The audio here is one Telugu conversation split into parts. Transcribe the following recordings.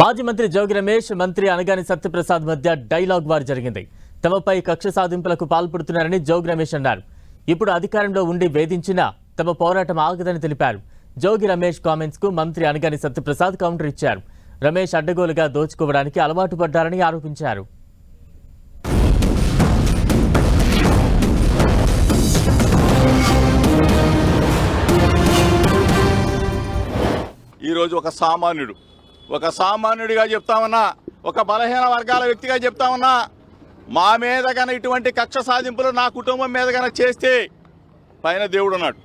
మాజీ మంత్రి జోగి రమేష్ మంత్రి అనగాని సత్యప్రసాద్ మధ్య డైలాగ్ వార్ జరిగింది. తమపై కక్ష సాధింపులకు పాల్పడుతున్నారని జోగి రమేష్ అన్నారు. ఇప్పుడు అధికారంలో ఉండి వేధించినా తమ పోరాటం ఆగదని తెలిపారు. జోగి రమేష్ కామెంట్స్కు మంత్రి అనగాని సత్యప్రసాద్ కౌంటర్ ఇచ్చారు. రమేష్ అడ్డగోలుగా దోచుకోవడానికి అలవాటు పడ్డారని ఆరోపించారు. ఈరోజు ఒక సామాన్యుడు ఒక సామాన్యుడిగా చెప్తామన్నా ఒక బలహీన వర్గాల వ్యక్తిగా చెప్తామన్నా మా మీద గన ఇటువంటి కక్ష సాధింపులు నా కుటుంబం మీద గన చేస్తే పైన దేవుడు ఉన్నాడు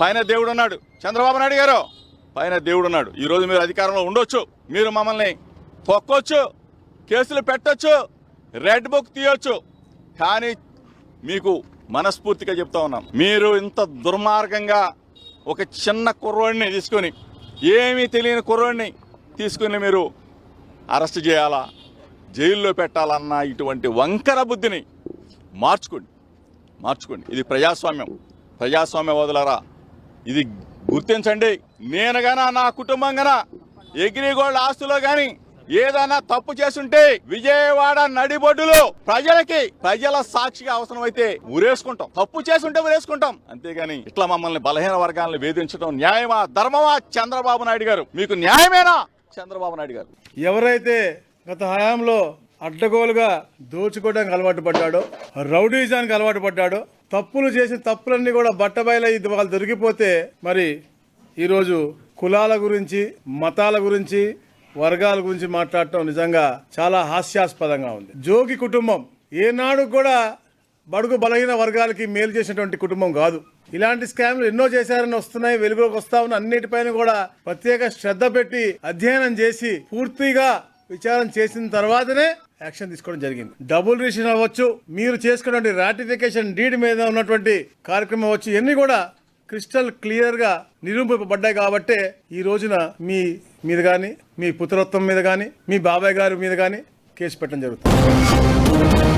పైన దేవుడు ఉన్నాడు చంద్రబాబు నాయుడు గారు పైన దేవుడు ఉన్నాడు ఈరోజు మీరు అధికారంలో ఉండొచ్చు. మీరు మమ్మల్ని తొక్కొచ్చు కేసులు పెట్టొచ్చు రెడ్ బుక్ తీయొచ్చు. కానీ మీకు మనస్ఫూర్తిగా చెప్తా ఉన్నాం. మీరు ఇంత దుర్మార్గంగా ఒక చిన్న కుర్రోడిని తీసుకొని ఏమీ తెలియని కుర్రోడిని తీసుకుని మీరు అరెస్ట్ చేయాలా? జైల్లో పెట్టాలన్న ఇటువంటి వంకర బుద్ధిని మార్చుకోండి. మార్చుకోండి. ఇది ప్రజాస్వామ్యం. ప్రజాస్వామ్య వదలరా ఇది గుర్తించండి. నేను గన నా కుటుంబం గన ఎగ్రిగోల్డ్ ఆస్తులో కానీ ఏదైనా తప్పు చేసుంటే విజయవాడ నడిబొడ్డులో ప్రజలకి ప్రజల సాక్షిగా అవసరమైతే ఉరేసుకుంటాం తప్పు చేసుంటే ఉరేసుకుంటాం అంతేగాని ఇట్లా మమ్మల్ని బలహీన వర్గాలను వేధించడం న్యాయమా ధర్మమా? చంద్రబాబు నాయుడు గారు మీకు న్యాయమేనా? చంద్రబాబు నాయుడు గారు. ఎవరైతే గత హయాంలో అడ్డగోలుగా దోచుకోవడానికి అలవాటు పడ్డాడో రౌడీజానికి అలవాటు పడ్డాడో తప్పులు చేసిన తప్పులన్నీ కూడా బట్టబయలు వాళ్ళు దొరికిపోతే మరి ఈరోజు కులాల గురించి మతాల గురించి వర్గాల గురించి మాట్లాడటం నిజంగా చాలా హాస్యాస్పదంగా ఉంది. జోగి కుటుంబం ఏనాడు కూడా బడుగు బలహీన వర్గాలకి మేలు చేసినటువంటి కుటుంబం కాదు. ఇలాంటి స్కామ్లు ఎన్నో చేశారని వస్తున్నాయి వెలుగులోకి వస్తా ఉన్న అన్నిటిపైన కూడా ప్రత్యేక శ్రద్ధ పెట్టి అధ్యయనం చేసి పూర్తిగా విచారణ చేసిన తర్వాతనే యాక్షన్ తీసుకోవడం జరిగింది. డబుల్ రిజిస్ట్రేషన్ అవ్వచ్చు మీరు చేసుకున్నటువంటి రాటిఫికేషన్ డీడ్ మీద ఉన్నటువంటి కార్యక్రమం వచ్చి ఇవన్నీ కూడా క్రిస్టల్ క్లియర్గా నిరూపింపబడ్డాయి కాబట్టే ఈ రోజున మీ మీద కానీ మీ పుత్రత్వం మీద కానీ మీ బాబాయ్ గారి మీద కానీ కేసు పెట్టడం జరుగుతుంది.